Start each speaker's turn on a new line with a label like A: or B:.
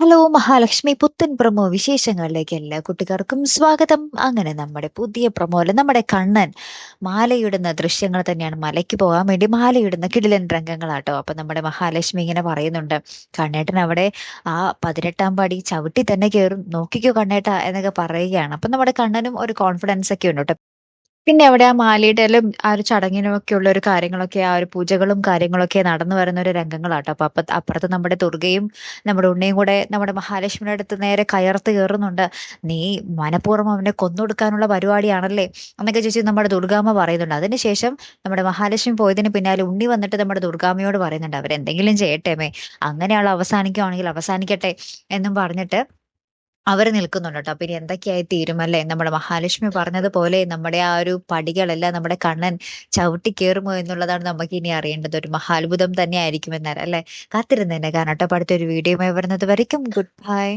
A: Hello Mahalakshmi പുത്തൻ promo വിശേഷങ്ങളിലേക്ക് എല്ലാ കുട്ടികൾക്കും സ്വാഗതം. അങ്ങനെ നമ്മുടെ പുതിയ പ്രമോയിൽ നമ്മുടെ കണ്ണൻ മാലയിടുന്ന ദൃശ്യങ്ങൾ തന്നെയാണ് മലയ്ക്ക് പോകാൻ വേണ്ടി മാലയിടുന്ന കിടിലൻ രംഗങ്ങളാട്ടോ. അപ്പൊ നമ്മുടെ മഹാലക്ഷ്മി ഇങ്ങനെ പറയുന്നുണ്ട് കണ്ണേട്ടൻ അവിടെ ആ പതിനെട്ടാം പടി ചവിട്ടി തന്നെ കയറും നോക്കിക്കോ കണ്ണേട്ട എന്നൊക്കെ പറയുകയാണ്. അപ്പൊ നമ്മുടെ കണ്ണനും ഒരു കോൺഫിഡൻസ് ഒക്കെ ഉണ്ട് പിന്നെ അവിടെ ആ മാലയിടലും ആ ഒരു ചടങ്ങിനും ഒക്കെ ഉള്ള ഒരു കാര്യങ്ങളൊക്കെ ആ ഒരു പൂജകളും കാര്യങ്ങളൊക്കെ നടന്നു വരുന്ന ഒരു രംഗങ്ങളാട്ടോ. അപ്പൊ അപ്പ അപ്പുറത്ത് നമ്മുടെ ദുർഗയും നമ്മുടെ ഉണ്ണിയും കൂടെ നമ്മുടെ മഹാലക്ഷ്മിയുടെ അടുത്ത് നേരെ കയർത്ത് കയറുന്നുണ്ട്. നീ മനഃപൂർവം അവനെ കൊന്നൊടുക്കാനുള്ള പരിപാടിയാണല്ലേ? എന്നൊക്കെ ചോദിച്ചു നമ്മുടെ ദുർഗാമ്മ പറയുന്നുണ്ട്. അതിനുശേഷം നമ്മുടെ മഹാലക്ഷ്മി പോയതിന് പിന്നാലെ ഉണ്ണി വന്നിട്ട് നമ്മുടെ ദുർഗാമ്മയോട് പറയുന്നുണ്ട്. അവരെന്തെങ്കിലും ചെയ്യട്ടേമേ അങ്ങനെയുള്ള അവസാനിക്കുവാണെങ്കിൽ അവസാനിക്കട്ടെ എന്നും പറഞ്ഞിട്ട് അവർ നിൽക്കുന്നുണ്ട് കേട്ടോ പിന്നെ എന്തൊക്കെയായി തീരും അല്ലേ? നമ്മുടെ മഹാലക്ഷ്മി പറഞ്ഞതുപോലെ നമ്മുടെ ആ ഒരു പടികളെല്ലാം നമ്മുടെ കണ്ണൻ ചവിട്ടി കയറുമോ എന്നുള്ളതാണ് നമുക്ക് ഇനി അറിയേണ്ടത്. ഒരു മഹാത്ഭുതം തന്നെ ആയിരിക്കും എന്നാൽ അല്ലെ കാത്തിരുന്നേനെ കാരണം കേട്ടോ അടുത്തൊരു വീഡിയോയുമായി വരുന്നത് വരയ്ക്കും. Good bye